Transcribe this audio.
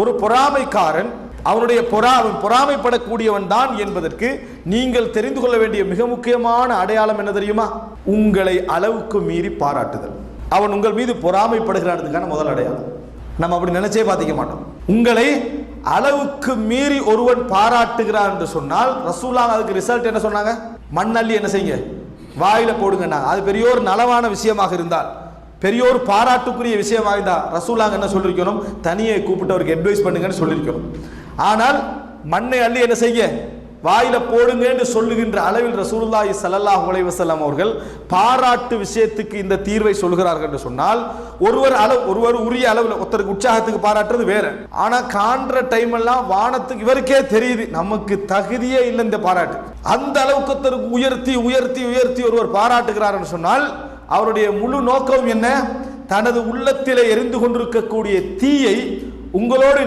ஒரு பொறாமைக்காரன் அவனுடைய பொறா அவன் பொறாமைப்படக்கூடியவன் தான் என்பதற்கு நீங்கள் தெரிந்து கொள்ள வேண்டிய மிக முக்கியமான அடையாளம் என்ன தெரியுமா? உங்களை அளவுக்கு மீறி பாராட்டுதல். அவன் உங்கள் மீது பொறாமைப்படுகிறான்றதுக்கான முதல் அடையாளம். நம்ம அப்படி நினைச்சே பார்த்திக்க மாட்டோம். உங்களை அளவுக்கு மீறி ஒருவன் பாராட்டுகிறான் என்று சொன்னால் ரசூலா அதுக்கு ரிசல்ட் என்ன சொன்னாங்க? மண்ணள்ளி என்ன செய்யுங்க? வாயில போடுங்கண்ணா. அது பெரிய ஒரு நலவான விஷயமாக இருந்தால். பெரிய ஒரு பாராட்டுக்குரிய விஷயமாக தான் ரசூலாங்க என்ன சொல்லியிருக்கணும் தனியை கூப்பிட்டு அவருக்கு அட்வைஸ் பண்ணுங்கன்னு சொல்லியிருக்கணும் ஆனால் மண்ணை அள்ளி என்ன செய்ய வாயில போடுங்க என்று சொல்லுகின்ற அளவில் ரசூலுல்லாஹி ஸல்லல்லாஹு அலைஹி வஸல்லம் அவர்கள் பாராட்டு விஷயத்துக்கு இந்த தீர்வை சொல்கிறார்கள் என்று சொன்னால் ஒருவர் அளவு ஒருவர் உரிய அளவில் ஒருத்தருக்கு உற்சாகத்துக்கு பாராட்டுறது வேற. ஆனா காண்ற டைம் எல்லாம் வானத்துக்கு இவருக்கே தெரியுது. நமக்கு தகுதியே இல்லை இந்த பாராட்டு. அந்த அளவுக்கு ஒருத்தருக்கு உயர்த்தி உயர்த்தி உயர்த்தி ஒருவர் பாராட்டுகிறார் என்று சொன்னால் அவருடைய முழு நோக்கம் என்ன? தனது உள்ளத்திலே எரிந்து கொண்டிருக்கக்கூடிய தீயை உங்களோடு